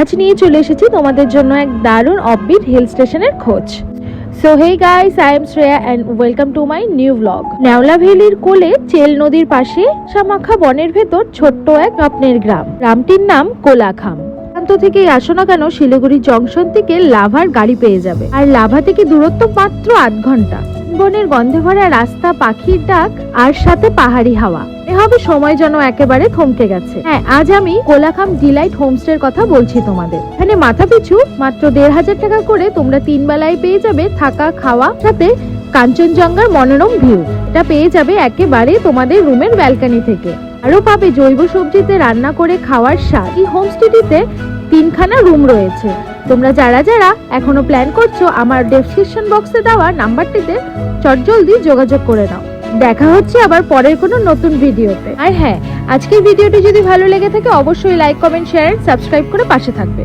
আজ নিয়ে চলে এসেছি তোমাদের জন্য এক দারুণ অফবিট হিল স্টেশনের খোঁজ। So hey guys I am Shreya and welcome to my new blog Neola ভ্যালির কোলে চেল নদীর পাশে সামাখা বনের ভেতর ছোট্ট এক স্বপ্নের গ্রাম। গ্রামটির নাম কোলাখাম। প্রান্ত থেকেই আসো না কেন শিলিগুড়ি জংশন থেকে লাভার গাড়ি পেয়ে যাবে। আর লাভা থেকে দূরত্ব মাত্র আধ ঘণ্টা। বনের গন্ধে ভরা রাস্তা, পাখির ডাক আর সাথে পাহাড়ি হাওয়া। হবে সময় যেন একেবারে থমকে গেছে। হ্যাঁ আজ আমি কোলাখাম ডিলাইট হোমস্টের কথা বলছি তোমাদের। এখানে মাথা পিছু মাত্র দেড় হাজার টাকা করে তোমরা তিন বেলায় পেয়ে যাবে থাকা, খাওয়া, সাথে কাঞ্চনজঙ্ঘার মনোরম ভিউ। এটা পেয়ে যাবে একেবারে তোমাদের রুমের ব্যালকনি থেকে। আরও পাবে জৈব সবজিতে রান্না করে খাওয়ার স্বাদ। এই হোমস্টেটিতে তিনখানা রুম রয়েছে। তোমরা যারা যারা এখনও প্ল্যান করছ আমার ডেসক্রিপশন বক্সে দেওয়া নাম্বারটিতে চটজলদি যোগাযোগ করে নাও। দেখা হচ্ছে আবার পরের কোনো নতুন ভিডিওতে। আর হ্যাঁ আজকের ভিডিওটি যদি ভালো লেগে থাকে অবশ্যই লাইক কমেন্ট শেয়ার সাবস্ক্রাইব করে পাশে থাকবে।